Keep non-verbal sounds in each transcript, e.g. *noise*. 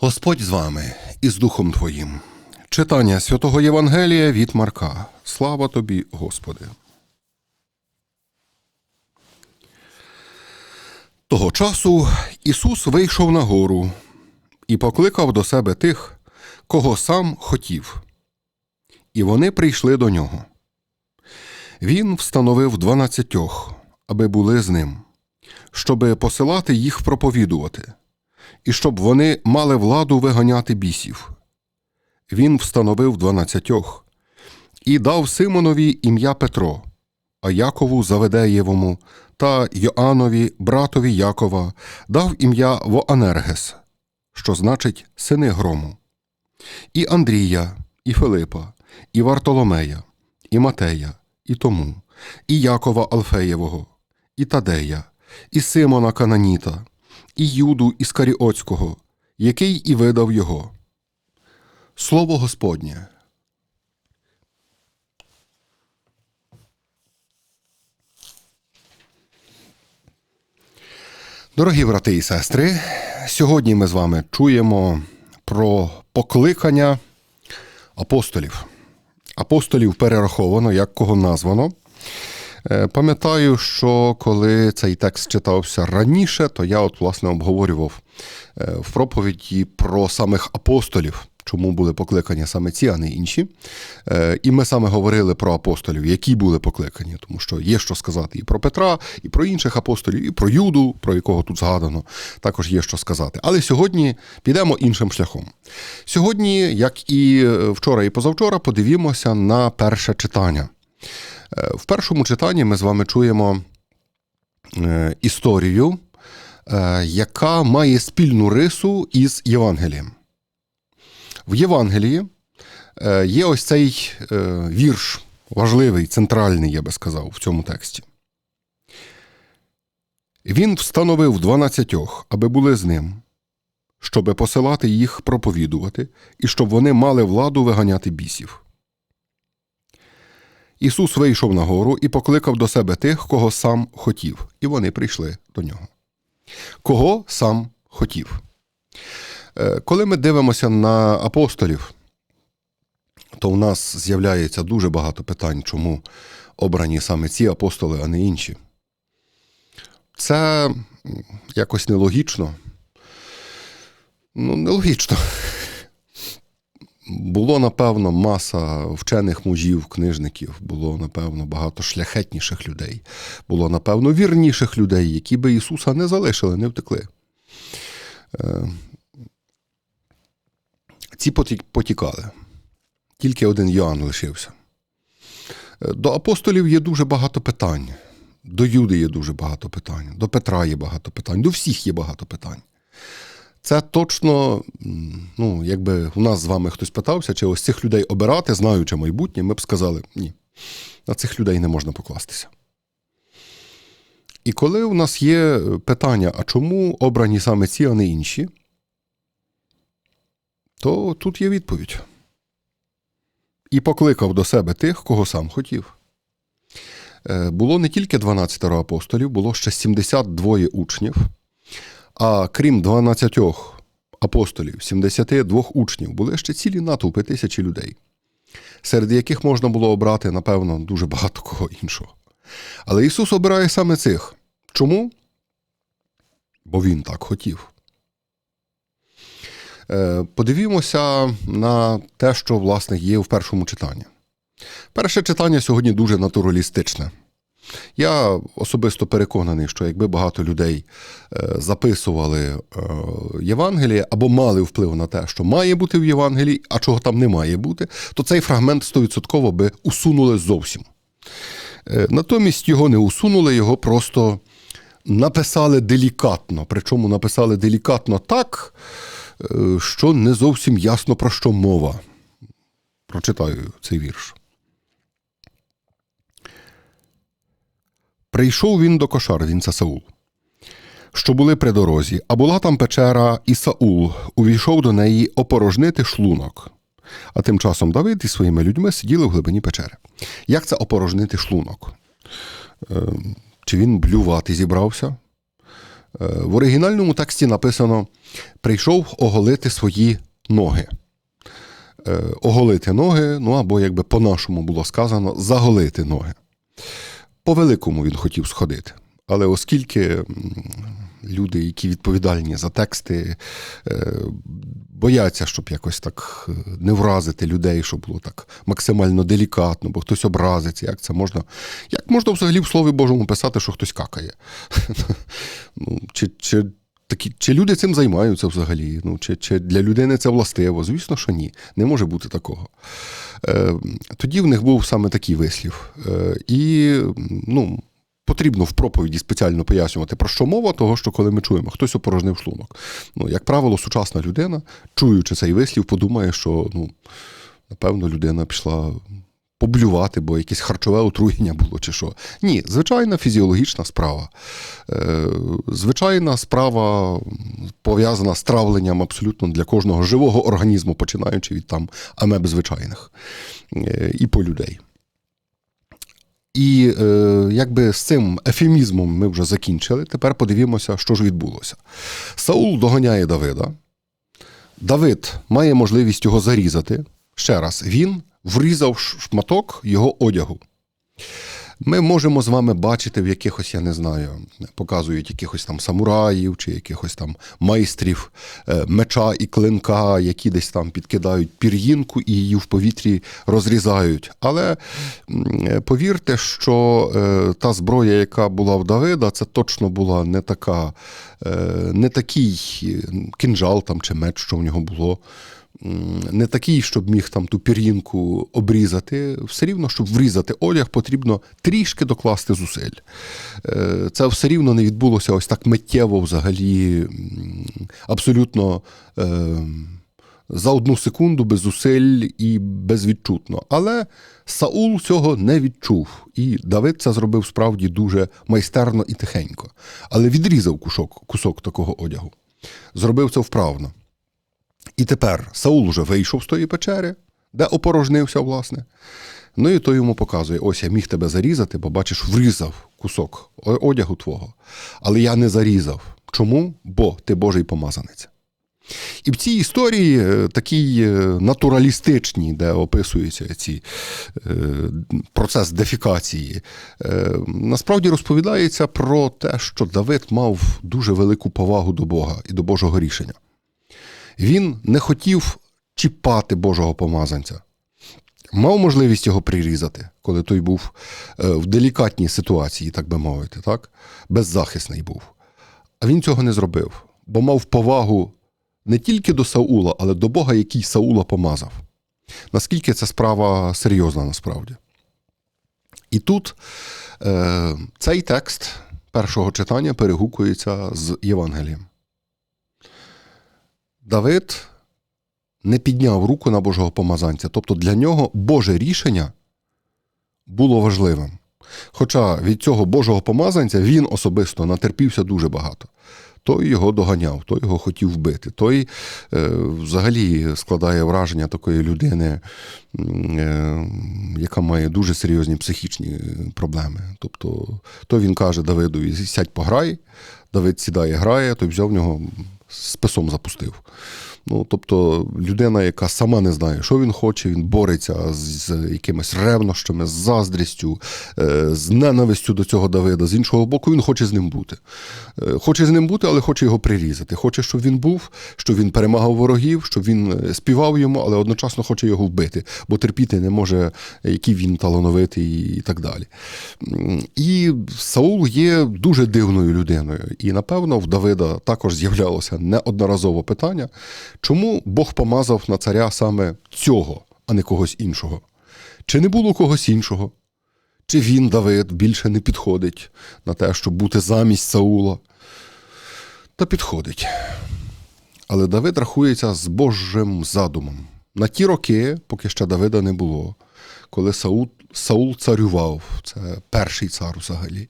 Господь з вами і з Духом Твоїм. Читання святого Євангелія від Марка. Слава тобі, Господи. Того часу Ісус вийшов на гору і покликав до себе тих, кого сам хотів. І вони прийшли до нього. Він встановив дванадцятьох, аби були з ним, щоби посилати їх проповідувати і щоб вони мали владу виганяти бісів. Він встановив дванадцятьох і дав Симонові ім'я Петро, а Якову Заведеєвому та Йоанові, братові Якова, дав ім'я Воанергес, що значить сини грому, і Андрія, і Филипа, і Вартоломея, і Матея, і Тому, і Якова Алфеєвого, і Тадея, і Симона Кананіта, і Юду Іскаріоцького, який і видав його. Слово Господнє. Дорогі брати і сестри, сьогодні ми з вами чуємо про покликання апостолів. Апостолів перераховано, як кого названо. Е, Пам'ятаю, що коли цей текст читався раніше, то я от власне обговорював е, в проповіді про самих апостолів, чому були покликані саме ці, а не інші. Е, І ми саме говорили про апостолів, які були покликані, тому що є що сказати і про Петра, і про інших апостолів, і про Юду, про якого тут згадано, також є що сказати. Але сьогодні підемо іншим шляхом. Сьогодні, як і вчора, і позавчора, подивімося на перше читання. Е, В першому читанні ми з вами чуємо е, історію, е, яка має спільну рису із Євангелієм. В Євангелії е, є ось цей е, вірш, важливий, центральний, я би сказав, в цьому тексті. Він встановив дванадцятьох, аби були з ним, щоби посилати їх проповідувати, і щоб вони мали владу виганяти бісів. Ісус вийшов на гору і покликав до себе тих, кого сам хотів, і вони прийшли до нього. Кого сам хотів. Е, Коли ми дивимося на апостолів, то в нас з'являється дуже багато питань, чому обрані саме ці апостоли, а не інші. Це якось нелогічно. Ну, нелогічно. Було, напевно, маса вчених мужів, книжників, було, напевно, багато шляхетніших людей, було, напевно, вірніших людей, які би Ісуса не залишили, не втекли. Ці потікали. Тільки один Йоанн лишився. Е, До апостолів є дуже багато питань. До Юди є дуже багато питань, до Петра є багато питань, до всіх є багато питань. Це точно, ну, якби у нас з вами хтось питався, чи ось цих людей обирати, знаючи майбутнє, ми б сказали, ні, на цих людей не можна покластися. І коли у нас є питання, а чому обрані саме ці, а не інші, то тут є відповідь. І покликав до себе тих, кого сам хотів. Е, Було не тільки 12 апостолів, було ще 72 учнів. А крім 12 апостолів, 72 учнів, були ще цілі натовпи тисячі людей, серед яких можна було обрати, напевно, дуже багато кого іншого. Але Ісус обирає саме цих. Чому? Бо Він так хотів. Е, Подивімося на те, що, власне, є в першому читанні. Перше читання сьогодні дуже натуралістичне. Я особисто переконаний, що якби багато людей е, записували е, Євангеліє або мали вплив на те, що має бути в Євангелії, а чого там не має бути, то цей фрагмент 100% би усунули зовсім. Натомість його не усунули, його просто написали делікатно. Причому написали делікатно так, що не зовсім ясно про що мова. Прочитаю цей вірш. Прийшов він до кошар, він це Саул. що були при дорозі, а була там печера, і Саул увійшов до неї опорожнити шлунок. А тим часом Давид із своїми людьми сиділи в глибині печери. Як це опорожнити шлунок? Е, Чи він блювати зібрався? В оригінальному тексті написано: прийшов оголити свої ноги. Е, Оголити ноги, ну або, якби по-нашому було сказано, заголити ноги. По великому він хотів сходити. Але оскільки люди, які відповідальні за тексти, е, бояться, щоб якось так е, не вразити людей, щоб було так максимально делікатно, бо хтось образиться, як це можна. Як можна взагалі в Слові Божому писати, що хтось какає? *laughs* Ну, чи, чи, такі, чи люди цим займаються взагалі? Ну, чи, чи для людини це властиво? Звісно, що ні. Не може бути такого. Е, тоді в них був саме такий вислів. І ну, потрібно в проповіді спеціально пояснювати, про що мова, того, що коли ми чуємо, хтось опорожнив шлунок. Ну, як правило, сучасна людина, чуючи цей вислів, подумає, що ну, напевно людина пішла. Поблювати, бо якесь харчове отруєння було чи що. Ні, звичайна фізіологічна справа. Е, звичайна справа пов'язана з травленням абсолютно для кожного живого організму, починаючи від там амеб звичайних е, і по людей. І е, якби з цим ефемізмом ми вже закінчили. Тепер подивімося, що ж відбулося. Саул доганяє Давида. Давид має можливість його зарізати. Ще раз, він врізав шматок його одягу. Ми можемо з вами бачити в якихось, я не знаю, показують якихось там самураїв чи якихось там майстрів е, меча і клинка, які десь там підкидають пір'їнку і її в повітрі розрізають. Але е, повірте, що е, та зброя, яка була в Давида, це точно була не така, не такий кинжал там чи меч, що в нього було не такий, щоб міг там ту пір'їнку обрізати. Все рівно, щоб врізати одяг, потрібно трішки докласти зусиль. Е, Це все рівно не відбулося ось так миттєво, взагалі, абсолютно. е, За одну секунду без зусиль і безвідчутно. Але Саул цього не відчув, і Давид це зробив справді дуже майстерно і тихенько. Але відрізав кусок, кусок такого одягу. Зробив це вправно. І тепер Саул уже вийшов з тої печери, де опорожнився, власне. Ну і той йому показує: ось я міг тебе зарізати, бо бачиш, врізав кусок одягу твого. Але я не зарізав. Чому? Бо ти Божий помазанець. І в цій історії е, такій е, натуралістичній, де описується ці, е, процес дефікації, е, насправді розповідається про те, що Давид мав дуже велику повагу до Бога і до Божого рішення. Він не хотів чіпати Божого помазанця. Мав можливість його прирізати, коли той був е, в делікатній ситуації, так би мовити, так? беззахисний був. А він цього не зробив, бо мав повагу не тільки до Саула, але до Бога, який Саула помазав. Наскільки ця справа серйозна насправді. І тут е, цей текст першого читання перегукується з Євангелієм. Давид не підняв руку на Божого помазанця. Тобто для нього Боже рішення було важливим. Хоча від цього Божого помазанця він особисто натерпівся дуже багато. Той його доганяв, той його хотів вбити. Той е, взагалі складає враження такої людини, е, яка має дуже серйозні психічні проблеми. Тобто, то він каже Давидові: сядь пограй, Давид сідає, грає, той взяв в нього списом запустив. Ну, тобто, людина, яка сама не знає, що він хоче, він бореться з, з якимись ревнощами, з заздрістю, е, з ненавистю до цього Давида. З іншого боку, він хоче з ним бути. Е, Хоче з ним бути, але хоче його прирізати. Хоче, щоб він був, щоб він перемагав ворогів, щоб він е, співав йому, але одночасно хоче його вбити, бо терпіти не може, який він талановитий і так далі. І Саул є дуже дивною людиною. І, напевно, в Давида також з'являлося неодноразово питання, чому Бог помазав на царя саме цього, а не когось іншого? Чи не було когось іншого? Чи він, Давид, більше не підходить на те, щоб бути замість Саула? Та підходить. Але Давид рахується з Божим задумом. На ті роки, поки ще Давида не було, коли Саул, Саул царював, це перший цар взагалі.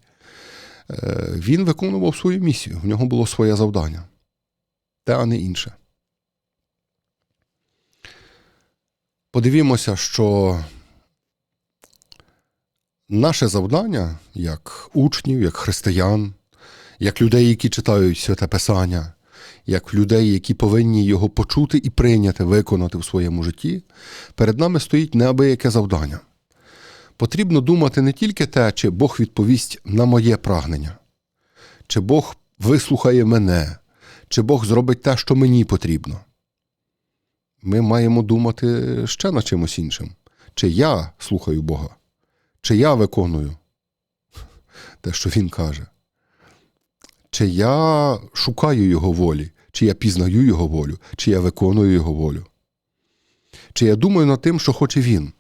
Е, Він виконував свою місію, в нього було своє завдання, те, а не інше. Подивімося, що наше завдання, як учнів, як християн, як людей, які читають святе Писання, як людей, які повинні його почути і прийняти, виконати в своєму житті, перед нами стоїть неабияке завдання. Потрібно думати не тільки те, чи Бог відповість на моє прагнення, чи Бог вислухає мене, чи Бог зробить те, що мені потрібно. Ми маємо думати ще над чимось іншим. Чи я слухаю Бога, чи я виконую те, що Він каже, чи я шукаю Його волі, чи я пізнаю Його волю, чи я виконую Його волю, чи я думаю над тим, що хоче Він.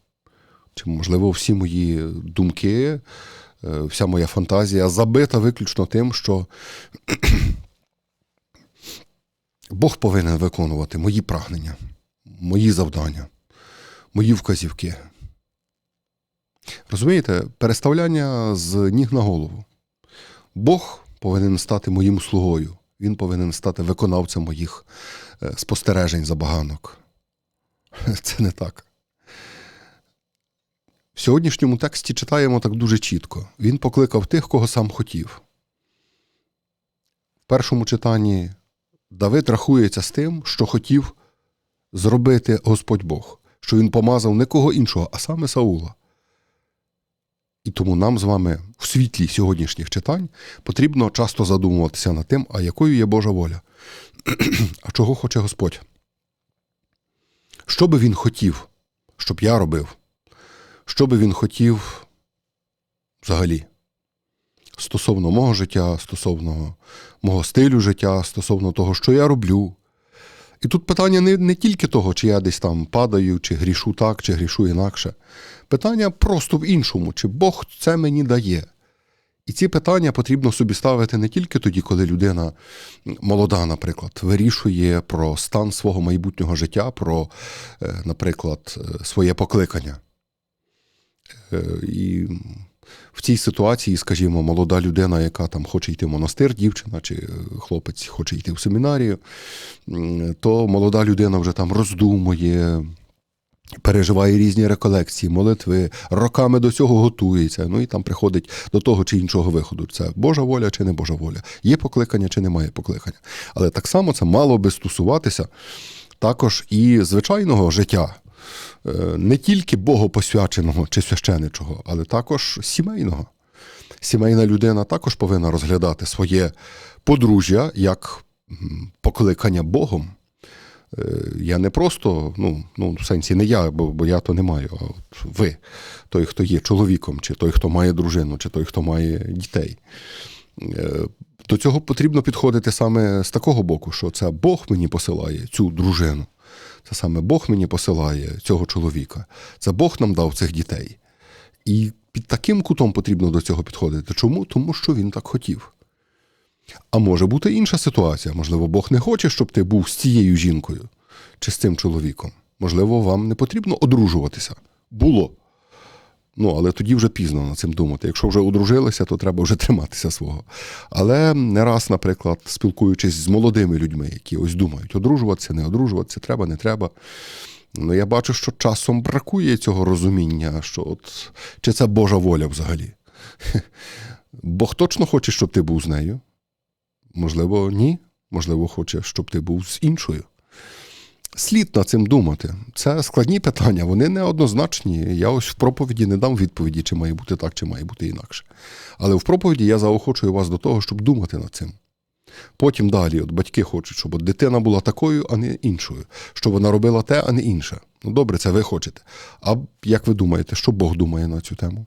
Чи, можливо, всі мої думки, е, вся моя фантазія забита виключно тим, що Бог повинен виконувати мої прагнення, мої завдання, мої вказівки. Розумієте, переставляння з ніг на голову. Бог повинен стати моїм слугою, Він повинен стати виконавцем моїх е, спостережень забаганок. *laughs* Це не так. В сьогоднішньому тексті читаємо так дуже чітко. Він покликав тих, кого сам хотів. В першому читанні Давид рахується з тим, що хотів зробити Господь Бог, що він помазав не кого іншого, а саме Саула. І тому нам з вами в світлі сьогоднішніх читань потрібно часто задумуватися над тим, а якою є Божа воля, *clears throat* а чого хоче Господь. Що би він хотів, щоб я робив? Що би він хотів взагалі? Стосовно мого життя, стосовно мого стилю життя, стосовно того, що я роблю. І тут питання не, не тільки того, чи я десь там падаю, чи грішу так, чи грішу інакше. Питання просто в іншому, чи Бог це мені дає. І ці питання потрібно собі ставити не тільки тоді, коли людина молода, наприклад, вирішує про стан свого майбутнього життя, про, е, наприклад, е, своє покликання. Е, І в цій ситуації, скажімо, молода людина, яка там хоче йти в монастир, дівчина чи е, хлопець хоче йти в семінарію, то молода людина вже там роздумує, переживає різні реколекції, молитви, роками до цього готується. Ну і там приходить до того чи іншого виходу. Це Божа воля чи не Божа воля, є покликання чи немає покликання. Але так само це мало би стосуватися також і звичайного життя. Е, не тільки богопосвяченого чи священичого, але також сімейного. Сімейна людина також повинна розглядати своє подружжя як покликання Богом. Е, Я не просто, ну, ну в сенсі не я, бо, бо я то не маю, а от ви, той, хто є чоловіком, чи той, хто має дружину, чи той, хто має дітей. Е, До цього потрібно підходити саме з такого боку, що це Бог мені посилає цю дружину. Це саме Бог мені посилає цього чоловіка. Це Бог нам дав цих дітей. І під таким кутом потрібно до цього підходити. Чому? Тому що він так хотів. А може бути інша ситуація. Можливо, Бог не хоче, щоб ти був з цією жінкою чи з цим чоловіком. Можливо, вам не потрібно одружуватися. Було. Ну, але тоді вже пізно над цим думати. Якщо вже одружилися, то треба вже *laughs* триматися свого. Але не раз, наприклад, спілкуючись з молодими людьми, які ось думають, одружуватися, не одружуватися, треба, не треба. Ну, я бачу, що часом бракує цього розуміння, що от чи це Божа воля взагалі. *laughs* Бог точно хоче, щоб ти був з нею. Можливо, ні. Можливо, хоче, щоб ти був з іншою. Слід над цим думати. Це складні питання, вони неоднозначні. Я ось в проповіді не дам відповіді, чи має бути так, чи має бути інакше. Але в проповіді я заохочую вас до того, щоб думати над цим. Потім далі, от батьки хочуть, щоб дитина була такою, а не іншою, щоб вона робила те, а не інше. Ну добре, це ви хочете. А як ви думаєте, що Бог думає на цю тему?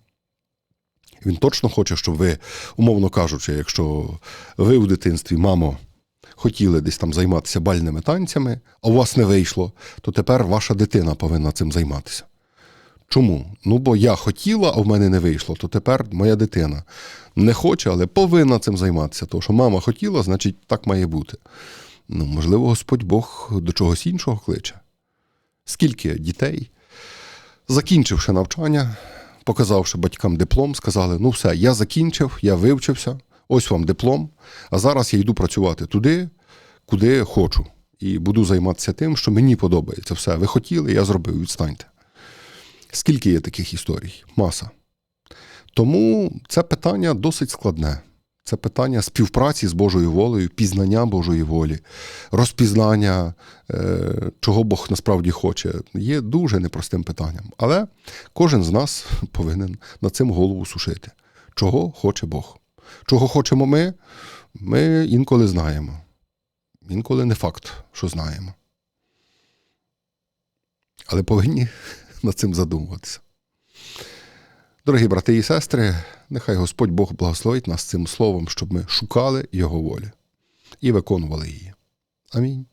Він точно хоче, щоб ви, умовно кажучи, якщо ви в дитинстві, мамо, хотіли десь там займатися бальними танцями, а у вас не вийшло, то тепер ваша дитина повинна цим займатися. Чому? Ну, бо я хотіла, а в мене не вийшло, то тепер моя дитина не хоче, але повинна цим займатися. Тому що мама хотіла, значить, так має бути. Ну, можливо, Господь Бог до чогось іншого кличе. Скільки дітей, закінчивши навчання, показавши батькам диплом, сказали: ну все, я закінчив, я вивчився, ось вам диплом, а зараз я йду працювати туди, куди хочу. І буду займатися тим, що мені подобається. Все, ви хотіли, я зробив, відстаньте. Скільки є таких історій? Маса. Тому це питання досить складне. Це питання співпраці з Божою волею, пізнання Божої волі, розпізнання, е, чого Бог насправді хоче, є дуже непростим питанням. Але кожен з нас повинен над цим голову сушити. Чого хоче Бог? Чого хочемо ми, ми інколи знаємо. Інколи не факт, що знаємо. Але повинні *laughs* над цим задумуватися. Дорогі брати і сестри, нехай Господь Бог благословить нас цим словом, щоб ми шукали Його волі і виконували її. Амінь.